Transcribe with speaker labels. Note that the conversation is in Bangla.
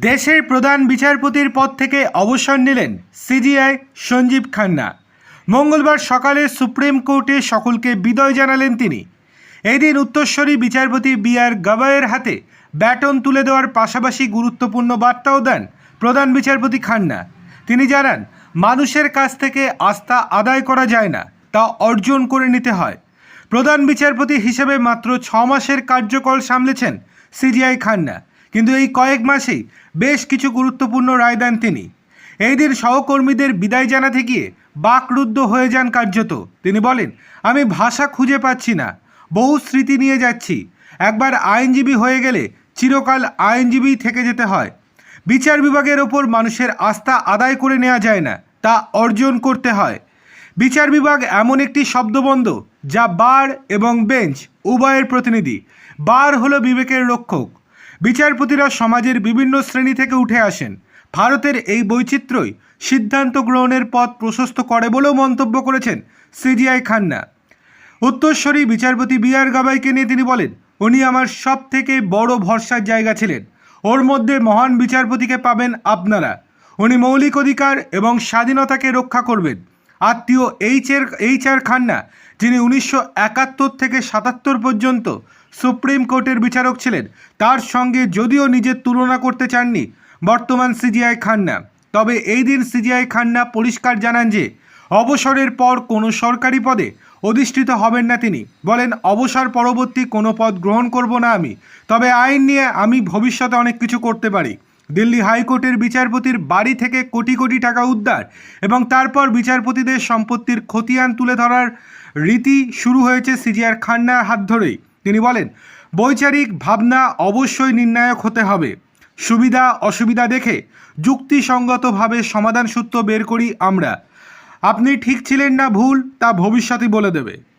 Speaker 1: দেশের প্রধান বিচারপতির পদ থেকে অবসর নিলেন সিজিআই সঞ্জীব খান্না। মঙ্গলবার সকালে সুপ্রিম কোর্টে সকলকে বিদায় জানালেন তিনি। এদিন দিন উত্তরস্বরী বিচারপতি বি আর গাবায়ের হাতে ব্যাটন তুলে দেওয়ার পাশাপাশি গুরুত্বপূর্ণ বার্তাও দেন প্রধান বিচারপতি খান্না। তিনি জানান, মানুষের কাছ থেকে আস্থা আদায় করা যায় না, তা অর্জন করে নিতে হয়। প্রধান বিচারপতি হিসেবে মাত্র ছ মাসের কার্যকাল সামলেছেন সিজিআই খান্না। কিন্তু এই কয়েক মাসেই বেশ কিছু গুরুত্বপূর্ণ রায় দেন তিনি। এই দিন সহকর্মীদের বিদায় জানাতে গিয়ে বাকরুদ্ধ হয়ে যান কার্যত। তিনি বলেন, আমি ভাষা খুঁজে পাচ্ছি না, বহু স্মৃতি নিয়ে যাচ্ছি। একবার আইনজীবী হয়ে গেলে চিরকাল আইনজীবী থেকে যেতে হয়। বিচার বিভাগের ওপর মানুষের আস্থা আদায় করে নেওয়া যায় না, তা অর্জন করতে হয়। বিচার বিভাগ এমন একটি শব্দবন্ধ যা বার এবং বেঞ্চ, উভয়ের প্রতিনিধি। বার হলো বিবেকের রক্ষক। বিচারপতিরা সমাজের বিভিন্ন শ্রেণি থেকে উঠে আসেন। ভারতের এই বৈচিত্র্যই সিদ্ধান্ত গ্রহণের পথ প্রশস্ত করে বলেও মন্তব্য করেছেন সিজিআই খান্না। উত্তরস্বরী বিচারপতি বি আর গাবাইকে নিয়ে তিনি বলেন, উনি আমার সব থেকে বড় ভরসার জায়গা ছিলেন। ওর মধ্যে মহান বিচারপতিকে পাবেন আপনারা। উনি মৌলিক অধিকার এবং স্বাধীনতাকে রক্ষা করবেন। আত্মীয় এইচ এর এইচ আর খান্না, যিনি উনিশশো একাত্তর থেকে সাতাত্তর পর্যন্ত সুপ্রিম কোর্টের বিচারক ছিলেন। তার সঙ্গে যদিও নিজের তুলনা করতে চাননি, বর্তমান সিজিআই খান্না। তবে এই দিন সিজিআই খান্না পরিষ্কার জানান যে, অবসরের পর কোনো সরকারি পদে অধিষ্ঠিত হবেন না তিনি। বলেন, অবসর পরবর্তী কোনো পদ গ্রহণ করব না আমি। তবে আইন নিয়ে আমি ভবিষ্যতে অনেক কিছু করতে পারি। দিল্লি হাইকোর্টের বিচারপতির বাড়ি থেকে কোটি কোটি টাকা উদ্ধার এবং তারপর বিচারপতিদের সম্পত্তির খতিয়ান তুলে ধরার রীতি শুরু হয়েছে সিজিআর খান্নার হাত ধরেই। তিনি বলেন, বৈচারিক ভাবনা অবশ্যই নির্ণায়ক হতে হবে। সুবিধা, অসুবিধা দেখে যুক্তিসঙ্গতভাবে সমাধান সূত্র বের করি আমরা। আপনি ঠিক ছিলেন না ভুল, তা ভবিষ্যতই বলে দেবে।